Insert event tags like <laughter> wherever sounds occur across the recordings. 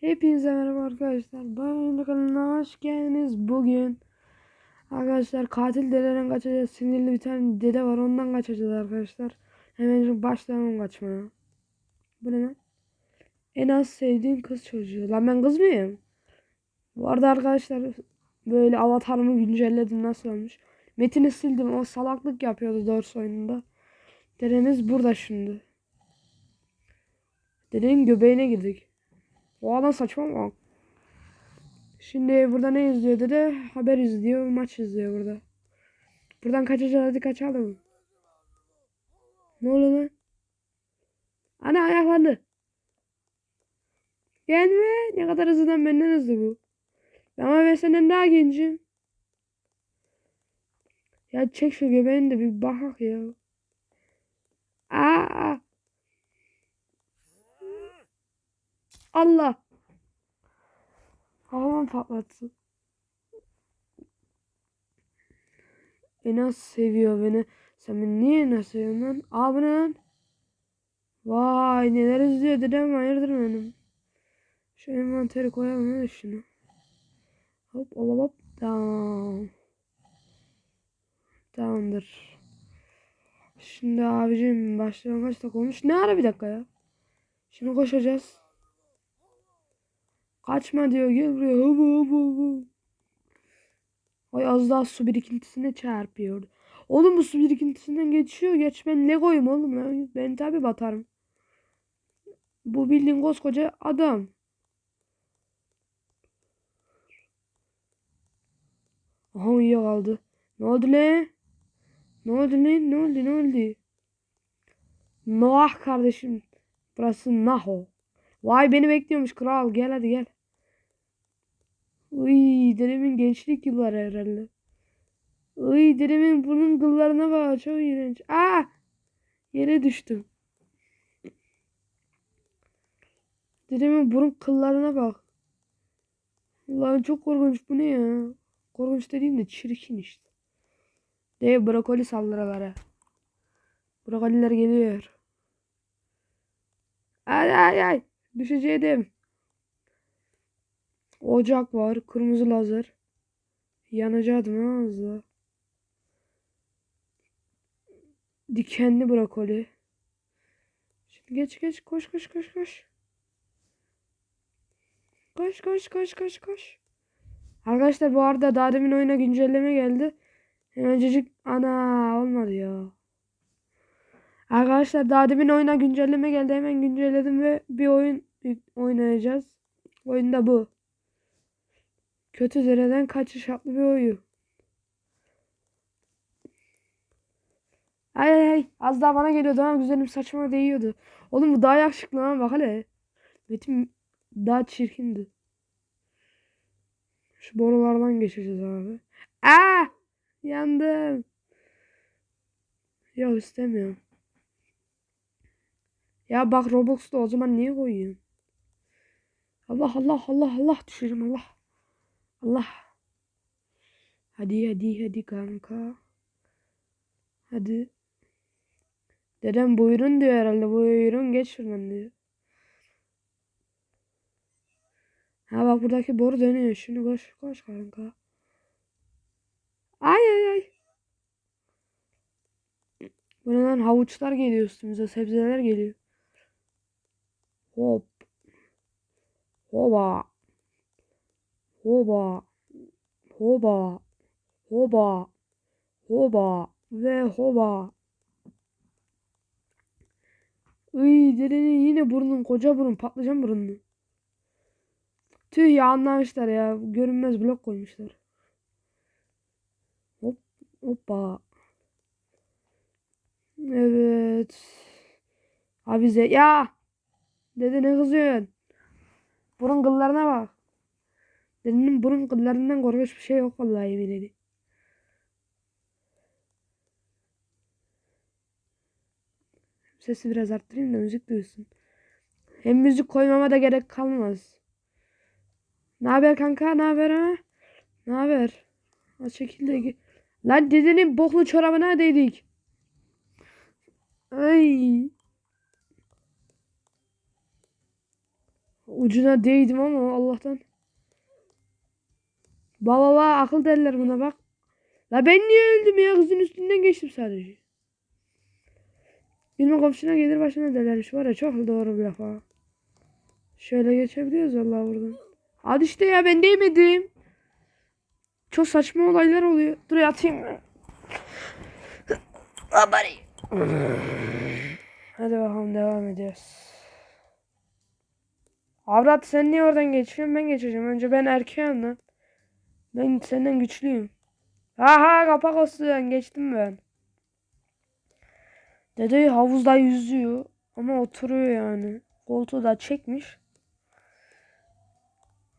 Hepinize merhaba arkadaşlar. Ben kanalına hoş geldiniz. Bugün arkadaşlar katil dededen kaçacağız. Sinirli bir tane dede var ondan kaçacağız arkadaşlar. Hemen başlayalım kaçmaya. Bu ne lan? En az sevdiğin kız çocuğu. Lan ben kız mıyım? Bu arada arkadaşlar böyle avatarımı güncelledim nasıl olmuş. Metini sildim o salaklık yapıyordu doğrusu oyununda. Dedemiz burada şimdi. Dedenin göbeğine girdik. O adam saçma mı? Şimdi burada ne izliyor dedi? Haber izliyor, maç izliyor burada. Buradan kaçacağız hadi kaçalım. Ne oluyor lan? Ana ayaklandı. Gelme. Ne kadar hızlıdan benden hızlı bu. Ama ben senden daha gencim. Ya çek şu göbeğini de bir bakak ya. Aa! Allah! Havan patlattı. Beni nasıl seviyor beni. Sen beni niye nasıl seviyorsun lan? Aa bu ne lan? Vay neler izliyor dedem hayırdır benim. Şu envanteri koyalım hadi şunu. Hop hop hop. Tamam. Tamamdır. Şimdi abicim dakika olmuş? Ne ara bir dakika ya? Şimdi koşacağız. Kaçma diyor gel buraya. Hıvı hıvı hıvı. Ay az daha su birikintisine çarpıyordu. Oğlum bu su birikintisinden geçiyor. Geç ben Lego'yum oğlum. Ben, ben tabi batarım. Bu bildiğin koskoca adam. Aha uyuyakaldı. Ne oldu lan? Ne oldu lan? Ne oldu? Ne oldu? Noah kardeşim. Burası Naho. Vay beni bekliyormuş kral. Gel hadi gel. Uy dedemin gençlik yılları herhalde. Uy dedemin bunun kıllarına bak. Çok iğrenç. Aa! Yere düştüm. Dedemin burun kıllarına bak. Ulan çok korkunç bu ne ya? Korkunç dediğim de çirkin işte. Dev brokoli saldırıları. Brokoliler geliyor. Ay ay ay. Düşeceğim. Ocak var. Kırmızı lazer. Yanacaktım ha hızlı. Dikenli brokoli. Şimdi geç geç koş koş koş koş. Koş koş koş koş koş. Arkadaşlar bu arada daha demin oyuna güncelleme geldi. Hemencecik ana olmadı ya. Arkadaşlar daha demin oyuna güncelleme geldi. Hemen güncelledim ve bir oyun oynayacağız. Oyun da bu. Kötü dereden kaçış adlı bir oyun. Ay ay ay. Az daha bana geliyordu ama güzelim saçıma değiyordu. Oğlum bu daha yakışıklı ama bak hele. Metin daha çirkindi. Şu borulardan geçeceğiz abi. Aa! Yandım. Yok istemiyorum. Ya bak Roblox'ta o zaman niye koyuyorsun? Allah Allah Allah Allah düşerim Allah. Allah. Hadi hadi hadi kanka. Hadi. Dedem buyurun diyor herhalde. Buyurun geç şuradan diyor. Ha bak buradaki boru dönüyor. Şimdi koş koş kanka. Ay ay ay. Buradan havuçlar geliyor üstümüze. Sebzeler geliyor. Hop. Hoba. Hoba. Hoba. Hoba. Hoba. Ve hoba. Iy dedenin yine burnun koca burun patlıcan burunlu. Tüh ya anlamışlar ya. Görünmez blok koymuşlar. Hop. Hoppa. Evet. Abize ya. Dede ne kızıyorsun? Burun kıllarına bak. Dedenin burun kıllarından korkunç bir şey yok vallahi yemin ederim. Sesi biraz arttırayım da müzik duysun. Hem müzik koymama da gerek kalmaz. Ne haber kanka? Ne haber ha? Ne haber? Ha şekilde. Lan dedenin boklu çorabına değdik. Ay. Ucuna değdim ama Allah'tan. Baba baba akıl derler buna bak. La ben niye öldüm ya kızın üstünden geçtim sadece. Bilme komşuna gelir başına delermiş var ya çok doğru bir laf ha. Şöyle geçebiliyoruz Allah buradan. Hadi işte ya ben değmedim. Çok saçma olaylar oluyor. Dur yatayım. Abari. Hadi bakalım devam ediyoruz. Avrat sen niye oradan geçiyorsun? Ben geçeceğim. Önce ben erkeğim lan. Ben senden güçlüyüm. Aha kapak olsun. Geçtim ben. Dede havuzda yüzüyor. Ama oturuyor yani. Koltuğu da çekmiş.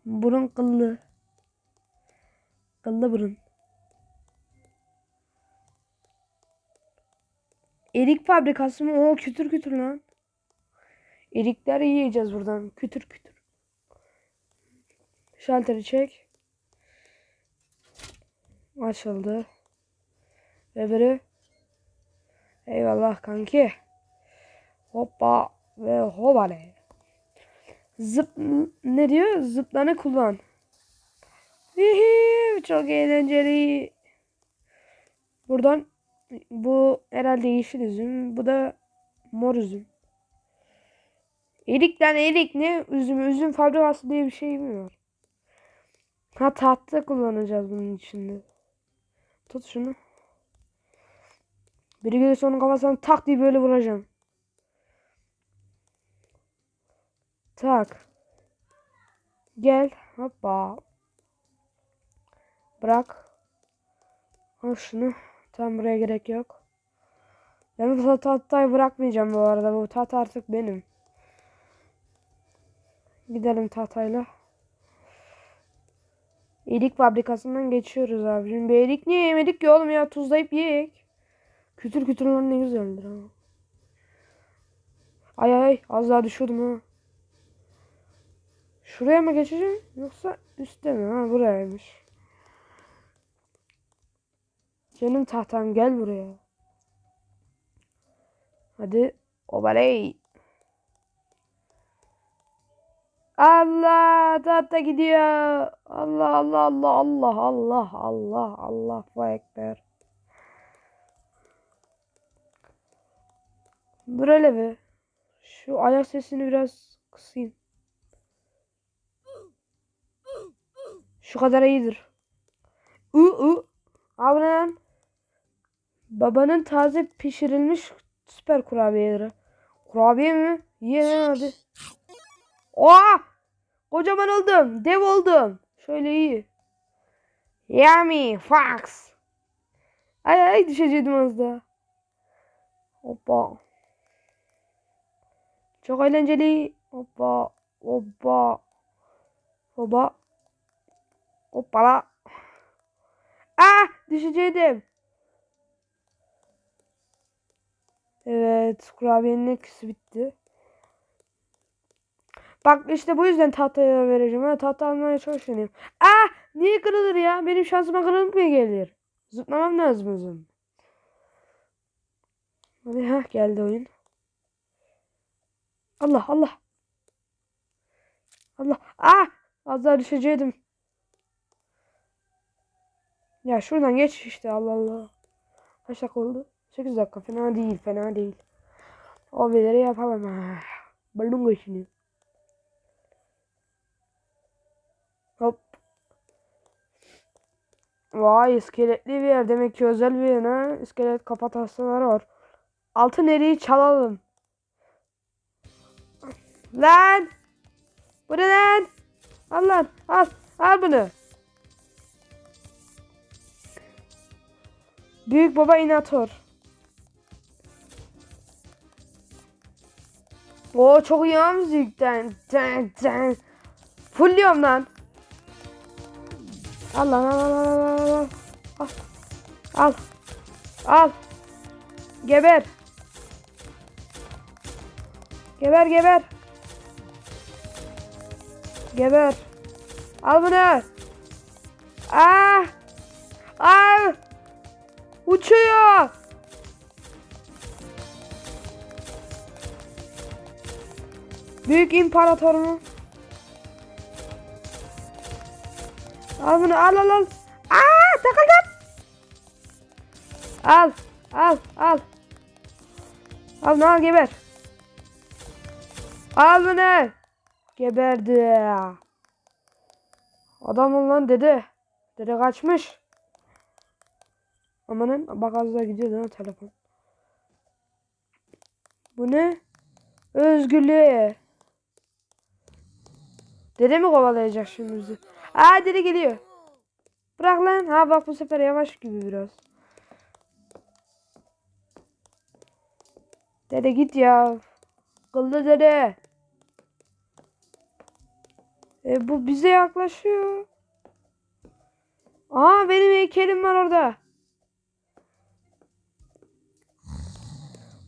Burun kıllı. Kıllı burun. Erik fabrikası mı? Oo kütür kütür lan. Erikleri yiyeceğiz buradan. Kütür kütür. Şalteri çek. Açıldı. Öbürü. Eyvallah kanki. Hoppa ve hobale. Zıp ne diyor? Zıplanı kullan. Hihi, çok eğlenceli. Buradan bu herhalde yeşil üzüm. Bu da mor üzüm. Erikten erik ne? Üzüm. Üzüm fabrikası diye bir şey mi var? Ha tahta kullanacağız bunun içinde. Tut şunu. Biri gelirse onun kafasına tak diye böyle vuracağım. Tak. Gel. Hoppa. Bırak. Al şunu. Tam buraya gerek yok. Ben bu tahtayı bırakmayacağım bu arada. Bu tahta artık benim. Gidelim tahtayla. Erik fabrikasından geçiyoruz abi. Şimdi bir erik niye yemedik ki oğlum ya tuzlayıp yiyek. Kütür kütürler ne güzeldir ha. Ay ay az daha düşüyordum ha. Şuraya mı geçeceğim yoksa üstte mi? Ha buraymış. Canım tahtam gel buraya. Hadi obaley. Allah tahta gidiyor. Allah Allah Allah Allah Allah Allah Allah Allah ekber. Dur be. Şu ayak sesini biraz kısayım. Şu kadar iyidir. U u. Abi ne lan? Babanın taze pişirilmiş süper kurabiyeleri. Kurabiye mi? Ye lan hadi. Oha! Kocaman oldum. Dev oldum. Şöyle iyi. Yummy. Fox. Ay ay düşecektim az daha. Hoppa. Çok eğlenceli. Hoppa. Hoppa. Hoppa. Hoppala. Ah! Düşecektim. Evet. Kurabiyenin ikisi bitti. Bak işte bu yüzden tahtaya vereceğim. Ha, tahta almaya çalışıyorum. Ah! Niye kırılır ya? Benim şansıma kırılıp mı gelir? Zıplamam lazım zaman. Hadi ha geldi oyun. Allah Allah. Allah. Ah! Az daha düşecektim. Ya şuradan geç işte Allah Allah. Kaç dakika oldu? 8 dakika fena değil fena değil. O bileri yapalım. Ah. Balon geçiniyor. Vay iskeletli bir yer. Demek ki özel bir yer ha. İskelet kafa tahtaları var. Altın eriği çalalım. Lan! Bu ne lan? Al lan. Al. Al bunu. Büyük baba inator. Oo çok iyi müzikten. Ten, ten. Fulluyorum lan. Al lan al al al al al. Al. Al. Al. Geber. Geber geber. Geber. Al bunu. Ah. Ah. Uçuyor. Büyük imparator Al bunu al al al. Aa takıldım. Al al al. Al bunu al geber. Al bunu. Geberdi. Adamın lan dede. Dede kaçmış. Amanın bak az daha gidiyor lan telefon. Bu ne? Özgürlüğe. Dede mi kovalayacak şimdi bizi? Aa dede geliyor. Bırak lan. Ha bak bu sefer yavaş gibi biraz. Dede git ya. Kıllı dede. E bu bize yaklaşıyor. Aa benim heykelim var orada.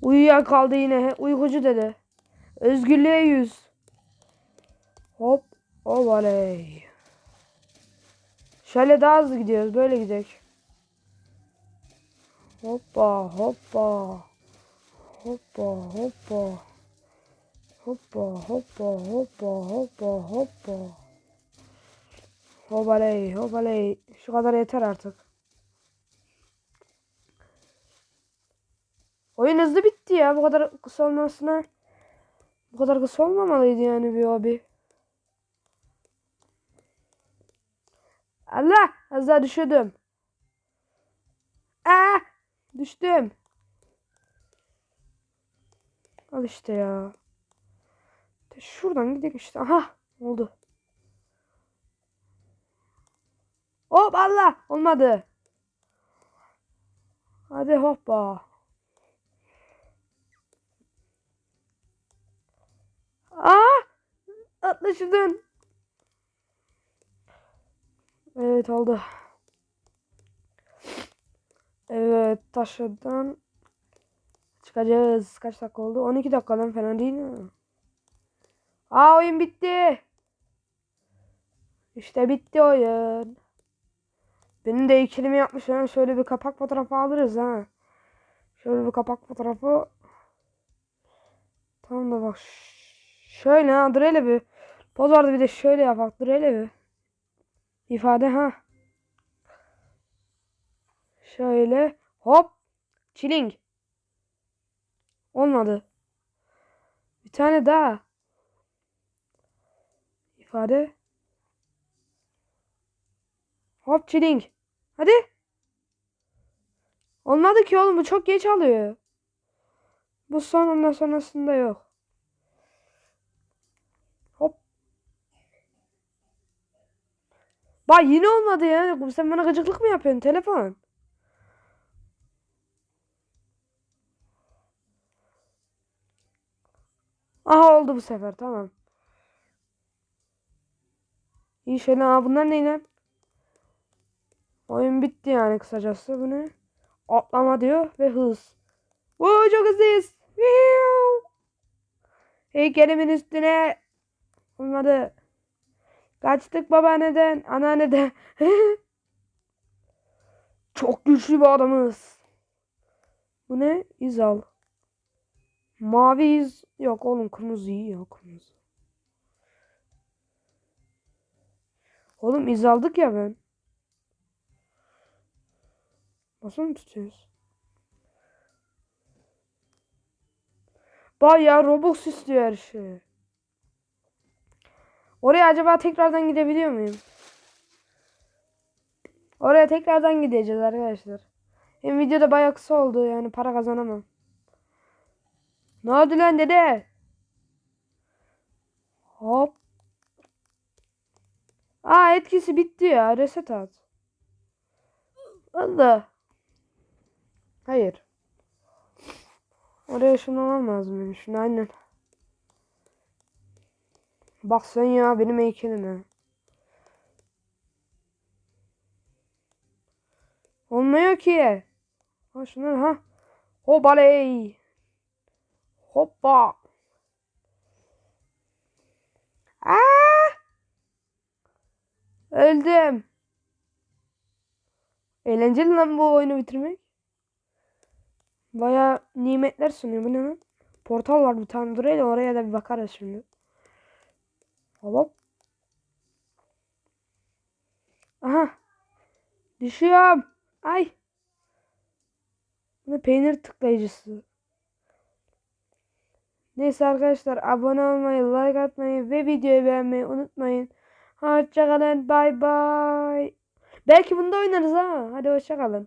Uyuya kaldı yine. Uykucu dede. Özgürlüğe yüz. Hop. Ovaley. Şöyle daha hızlı gidiyoruz. Böyle gidelim. Hoppa hoppa. Hoppa hoppa. Hoppa hoppa hoppa hoppa hoppa. Hobaley hobaley. Şu kadar yeter artık. Oyun hızlı bitti ya. Bu kadar kısa olmasına. Bu kadar kısa olmamalıydı yani bir hobi. Allah! Az daha düşüyordum. Aa! Düştüm. Al işte ya. Şuradan gidelim işte. Aha! Oldu. Hop Allah! Olmadı. Hadi hoppa. Aa! Atla. Evet oldu. Evet taşıdan çıkacağız. Kaç dakika oldu? 12 dakikadan falan değil mi? Aa oyun bitti. İşte bitti oyun. Benim de ikilimi yapmışım. Şöyle bir kapak fotoğrafı alırız ha. Şöyle bir kapak fotoğrafı. Tamam da bak. Şöyle ha dur bir. Poz vardı bir de şöyle yapak. Dur hele bir. İfade ha. Şöyle hop. Çiling. Olmadı. Bir tane daha. İfade. Hop çiling. Hadi. Olmadı ki oğlum bu çok geç alıyor. Bu son ondan sonrasında yok. Bak yine olmadı ya. Sen bana gıcıklık mı yapıyorsun telefon? Aha oldu bu sefer tamam. İyi şöyle aa bunlar ne lan? Oyun bitti yani kısacası bu ne? Atlama diyor ve hız. Oo çok hızlıyız. Viu. Heykelimin üstüne olmadı. Kaçtık babaanneden, anneanneden. <laughs> Çok güçlü bir adamız. Bu ne? İzal. Mavi iz. Yok oğlum kırmızı iyi ya kırmızı. Oğlum iz aldık ya ben. Nasıl mı tutuyoruz? Bayağı Robux istiyor her şey. Oraya acaba tekrardan gidebiliyor muyum? Oraya tekrardan gideceğiz arkadaşlar. Hem videoda bayağı kısa oldu yani para kazanamam. Ne oldu lan dede? Hop. Aa etkisi bitti ya. Reset at. Allah. Hayır. Oraya şunu lazım benim. Şunu aynen. Bak sen ya benim heykelime. Olmuyor ki. Ha şunlar ha. Hobaley. Hoppa. Aa! Öldüm. Eğlenceli lan bu oyunu bitirmek. Baya nimetler sunuyor. Bu ne lan? Portal var bir tane. Dur hele oraya da bir bakarız şimdi. Hop. Aha Düşüyorum. Ay. Bu peynir tıklayıcısı. Neyse arkadaşlar abone olmayı, like atmayı ve videoyu beğenmeyi unutmayın. Hoşçakalın. Bay bay. Belki bunda oynarız ha. Hadi hoşçakalın.